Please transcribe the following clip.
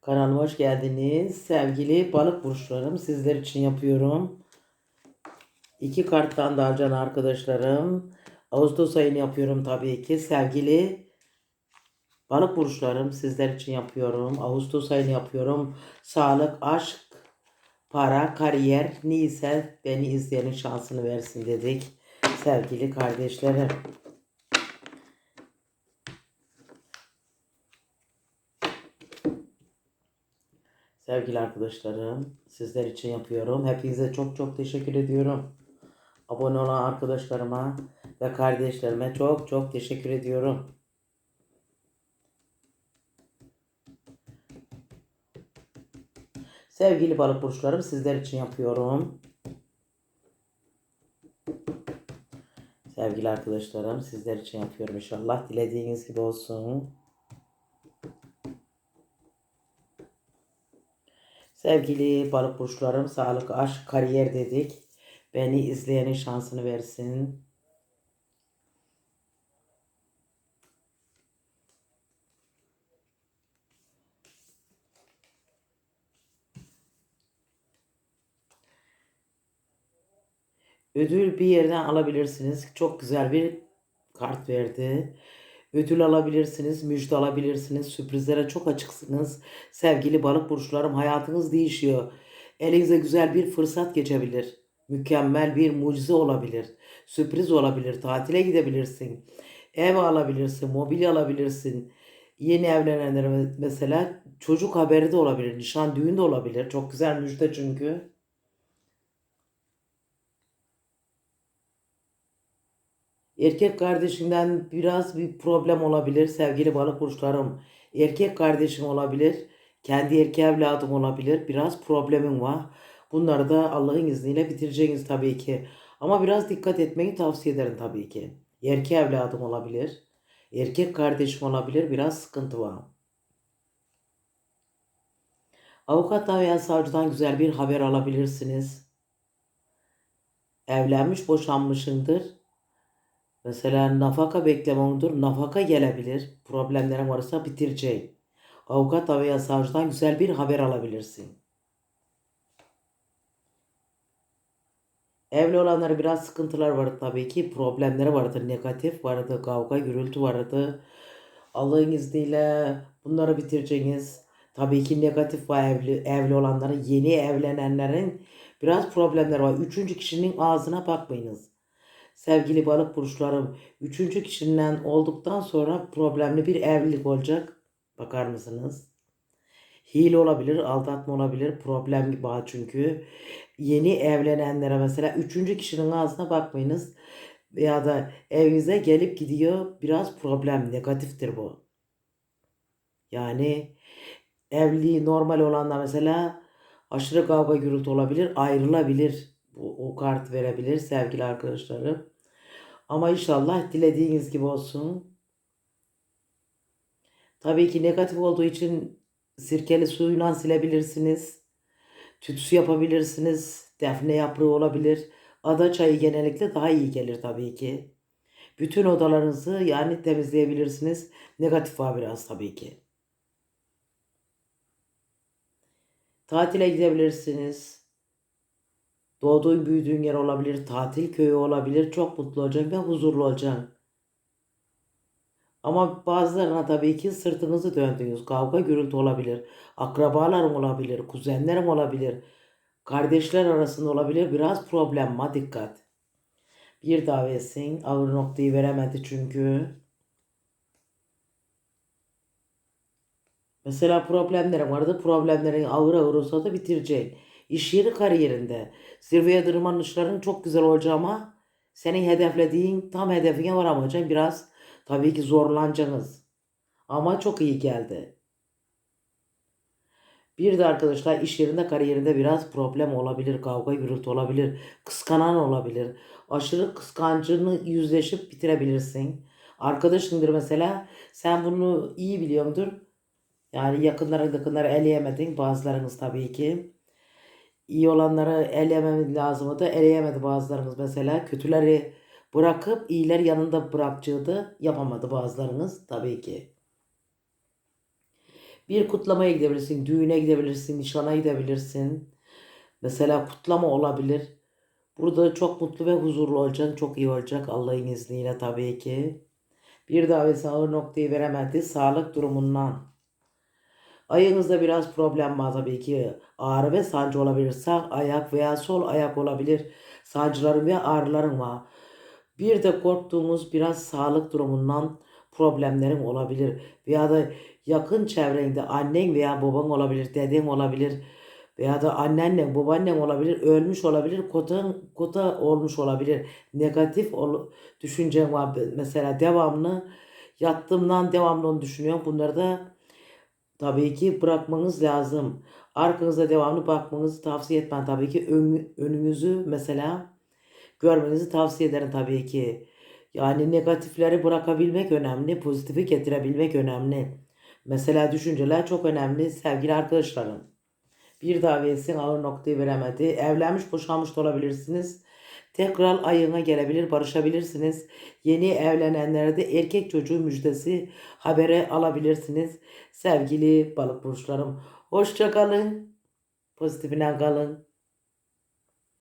Kanalıma hoş geldiniz. Sevgili balık burçlarım sizler için yapıyorum. İki karttan da harcayan arkadaşlarım. Ağustos ayını yapıyorum tabii ki. Sevgili balık burçlarım sizler için yapıyorum. Ağustos ayını yapıyorum. Sağlık, aşk, para, kariyer neyse beni izleyenin şansını versin dedik. Sevgili kardeşlerim. Sevgili arkadaşlarım, sizler için yapıyorum. Hepinize çok çok teşekkür ediyorum. Abone olan arkadaşlarıma ve kardeşlerime çok çok teşekkür ediyorum. Sevgili balık burçlarım, sizler için yapıyorum. Sevgili arkadaşlarım, sizler için yapıyorum inşallah. Dilediğiniz gibi olsun. Sevgili balık burçlarım, sağlık, aşk, kariyer dedik. Beni izleyenin şansını versin. Ödül bir yerden alabilirsiniz. Çok güzel bir kart verdi. Ödül alabilirsiniz, müjde alabilirsiniz, sürprizlere çok açıksınız. Sevgili balık burçlarım hayatınız değişiyor. Elinize güzel bir fırsat geçebilir. Mükemmel bir mucize olabilir. Sürpriz olabilir. Tatile gidebilirsin. Ev alabilirsin, mobilya alabilirsin. Yeni evlenenlere mesela çocuk haberi de olabilir. Nişan düğün de olabilir. Çok güzel müjde çünkü. Erkek kardeşinden biraz bir problem olabilir sevgili balık burçlarım. Erkek kardeşim olabilir. Kendi erkek evladım olabilir. Biraz problemim var. Bunları da Allah'ın izniyle bitireceğiniz tabii ki. Ama biraz dikkat etmeyi tavsiye ederim tabii ki. Erkek evladım olabilir. Erkek kardeşim olabilir. Biraz sıkıntı var. Avukattan veya savcıdan güzel bir haber alabilirsiniz. Evlenmiş boşanmışındır. Mesela nafaka beklemedir. Nafaka gelebilir. Problemlerin varsa bitireceğim. Avukat veya savcıdan güzel bir haber alabilirsin. Evli olanlara biraz sıkıntılar var tabii ki. Problemleri vardı. Negatif vardı. Kavga, gürültü vardı. Allah'ın izniyle bunları bitireceğiniz. Tabii ki negatif var evli, evli olanların. Yeni evlenenlerin biraz problemleri var. Üçüncü kişinin ağzına bakmayınız. Sevgili balık burçlarım, üçüncü kişiden olduktan sonra problemli bir evlilik olacak. Bakar mısınız? Hile olabilir, aldatma olabilir, problem bağ çünkü. Yeni evlenenlere mesela üçüncü kişinin ağzına bakmayınız. Ya da evinize gelip gidiyor biraz problem, negatiftir bu. Yani evliliği normal olanlar mesela aşırı kavga gürültü olabilir, ayrılabilir. Bu, o kart verebilir sevgili arkadaşlarım. Ama inşallah dilediğiniz gibi olsun. Tabii ki negatif olduğu için sirkeli suyla silebilirsiniz. Tütsü yapabilirsiniz. Defne yaprağı olabilir. Ada çayı genellikle daha iyi gelir tabii ki. Bütün odalarınızı yani temizleyebilirsiniz. Negatif var biraz tabii ki. Tatile gidebilirsiniz. Doğduğun büyüdüğün yer olabilir, tatil köyü olabilir. Çok mutlu olacaksın ve huzurlu olacaksın. Ama bazılarına tabii ki sırtınızı döndünüz. Kavga gürültü olabilir. Akrabalarım olabilir, kuzenlerim olabilir. Kardeşler arasında olabilir. Biraz problem var dikkat. Bir davetsin. Ağır noktayı veremedi çünkü. Mesela problemlerim vardı. Problemlerin ağır ağır olsa da bitirecek. İş yeri kariyerinde. Zirveye tırmanışların çok güzel olacağı ama senin hedeflediğin tam hedefine varamayacaksın. Biraz tabii ki zorlanacaksınız. Ama çok iyi geldi. Bir de arkadaşlar iş yerinde kariyerinde biraz problem olabilir. Kavga gürültü olabilir. Kıskanan olabilir. Aşırı kıskancını yüzleşip bitirebilirsin. Arkadaşındır mesela. Sen bunu iyi biliyordur. Yani yakınlara yakınlara eleyemedin. Bazılarınız tabii ki. İyi olanları eleyememiz lazımdı. Eleyemedi bazılarınız mesela. Kötüleri bırakıp iyiler yanında bırakacaktı. Yapamadı bazılarınız tabii ki. Bir kutlamaya gidebilirsin, düğüne gidebilirsin, nişana gidebilirsin. Mesela kutlama olabilir. Burada çok mutlu ve huzurlu olacaksın. Çok iyi olacak Allah'ın izniyle tabii ki. Bir davet ağır noktayı veremedi sağlık durumundan. Ayağınızda biraz problem var tabii ki. Ağrı ve sancı olabilir. Sağ ayak veya sol ayak olabilir. Sancıların ve ağrıların var. Bir de korktuğumuz biraz sağlık durumundan problemlerin olabilir. Veya da yakın çevrende annen veya baban olabilir, deden olabilir. Veya da annenle, babaannen olabilir, ölmüş olabilir, kota, kota olmuş olabilir. Negatif ol, düşüncen var mesela devamlı. Yattığımdan devamlı onu düşünüyorum. Bunları da tabii ki bırakmanız lazım. Arkanıza devamlı bakmanızı tavsiye etmem tabii ki. Ön- önünüzü mesela görmenizi tavsiye ederim tabii ki. Yani negatifleri bırakabilmek önemli, pozitifi getirebilmek önemli. Mesela düşünceler çok önemli sevgili arkadaşlarım. Bir davetsin ağır noktayı veremedi. Evlenmiş boşanmış da olabilirsiniz. Tekrar ayına gelebilir, barışabilirsiniz. Yeni evlenenlere de erkek çocuğu müjdesi habere alabilirsiniz. Sevgili balık burçlarım, hoşça kalın. Pozitifine kalın.